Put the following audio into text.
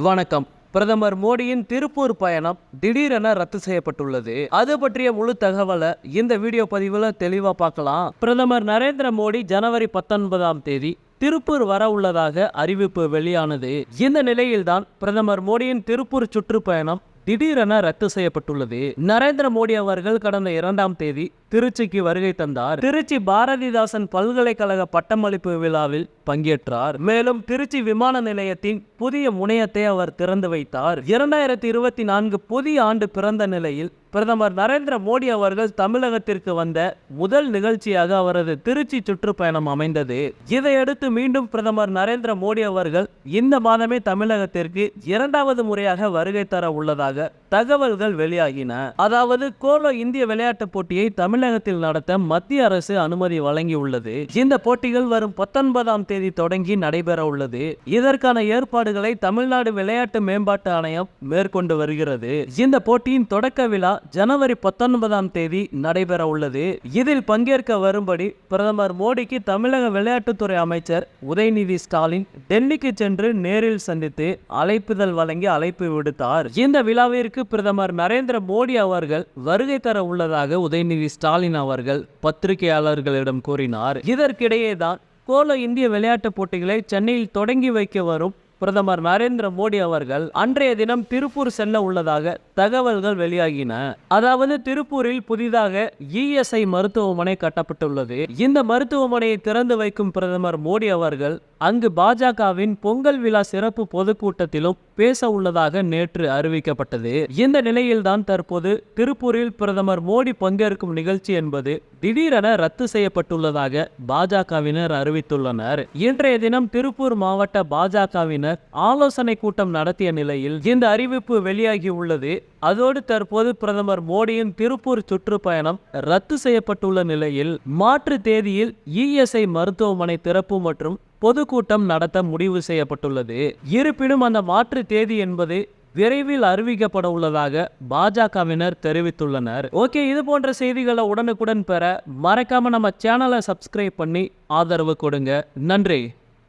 வணக்கம். பிரதமர் மோடியின் திருப்பூர் பயணம் திடீரென ரத்து செய்யப்பட்டுள்ளது. அது பற்றிய முழு தகவலை இந்த வீடியோ பதிவில் தெளிவாக பார்க்கலாம். பிரதமர் நரேந்திர மோடி ஜனவரி பத்தொன்பதாம் தேதி திருப்பூர் வர உள்ளதாக அறிவிப்பு வெளியானது. இந்த நிலையில்தான் பிரதமர் மோடியின் திருப்பூர் சுற்றுப்பயணம் திடீரென ரத்து செய்யப்பட்டுள்ளது. நரேந்திர மோடி அவர்கள் கடந்த இரண்டாம் தேதி திருச்சிக்கு வருகை தந்தார். திருச்சி பாரதிதாசன் பல்கலைக்கழக பட்டமளிப்பு விழாவில் பங்கேற்றார். மேலும் திருச்சி விமான நிலையத்தின் புதிய முனையத்தை அவர் திறந்து வைத்தார். இரண்டாயிரத்தி இருபத்தி நான்கு புதிய ஆண்டு பிறந்த நிலையில் பிரதமர் நரேந்திர மோடி அவர்கள் தமிழகத்திற்கு வந்த முதல் நிகழ்ச்சியாக அவரது திருச்சி சுற்றுப்பயணம் அமைந்தது. இதையடுத்து மீண்டும் பிரதமர் நரேந்திர மோடி அவர்கள் இந்த மாதமே தமிழகத்திற்கு இரண்டாவது முறையாக வருகை தர உள்ளதாக தகவல்கள் வெளியாகின. அதாவது கோலோ இந்திய விளையாட்டுப் போட்டியை தமிழகத்தில் நடத்த மத்திய அரசு அனுமதி வழங்கியுள்ளது. இந்த போட்டிகள் வரும் பத்தொன்பதாம் தேதி தொடங்கி நடைபெற உள்ளது. இதற்கான ஏற்பாடுகளை தமிழ்நாடு விளையாட்டு மேம்பாட்டு ஆணையம் மேற்கொண்டு வருகிறது. இந்த போட்டியின் தொடக்க விழா ஜனவரி பத்தொன்பதாம் தேதி நடைபெற உள்ளது. இதில் பங்கேற்க வரும்படி பிரதமர் மோடிக்கு தமிழக விளையாட்டுத்துறை அமைச்சர் உதயநிதி ஸ்டாலின் டெல்லிக்கு சென்று நேரில் சந்தித்து அழைப்புதல் வழங்கி அழைப்பு விடுத்தார். இந்த விழாவிற்கு பிரதமர் நரேந்திர மோடி அவர்கள் வருகை தர உள்ளதாக உதயநிதி ஸ்டாலின் அவர்கள் பத்திரிகையாளர்களிடம் கூறினார். இதற்கிடையே தான் கோலோ இந்திய விளையாட்டுப் போட்டிகளை சென்னையில் தொடங்கி வைக்க வரும். பிரதமர் நரேந்திர மோடி அவர்கள் அன்றைய தினம் திருப்பூர் செல்ல உள்ளதாக தகவல்கள் வெளியாகின. அதாவது திருப்பூரில் புதிதாக இஎஸ்ஐ மருத்துவமனை கட்டப்பட்டுள்ளது. இந்த மருத்துவமனையை திறந்து வைக்கும் பிரதமர் மோடி அவர்கள் அங்கு பாஜகவின் பொங்கல் விழா சிறப்பு பொதுக்கூட்டத்திலும் பேச உள்ளதாக நேற்று அறிவிக்கப்பட்டது. இந்த நிலையில்தான் தற்போது திருப்பூரில் பிரதமர் மோடி பங்கேற்கும் நிகழ்ச்சி என்பது திடீரென ரத்து செய்யப்பட்டுள்ளதாக பாஜகவினர் அறிவித்துள்ளனர். இன்றைய தினம் திருப்பூர் மாவட்ட பாஜகவினர் ஆலோசனை கூட்டம் நடத்திய நிலையில் இந்த அறிவிப்பு வெளியாகி உள்ளது. அதோடு தற்போது பிரதமர் மோடியின் திருப்பூர் சுற்றுப்பயணம் ரத்து செய்யப்பட்டுள்ள நிலையில் மாற்று தேதியில் இஎஸ்ஐ மருத்துவமனை திறப்பு மற்றும் பொதுக்கூட்டம் நடத்த முடிவு செய்யப்பட்டுள்ளது. இருப்பினும் அந்த மாற்று தேதி என்பது விரைவில் அறிவிக்கப்பட உள்ளதாக பாஜகவினர் தெரிவித்துள்ளனர். ஓகே இது போன்ற செய்திகளை உடனுக்குடன் பெற மறக்காம நம்ம சேனலை சப்ஸ்கிரைப் பண்ணி ஆதரவு கொடுங்க. நன்றி.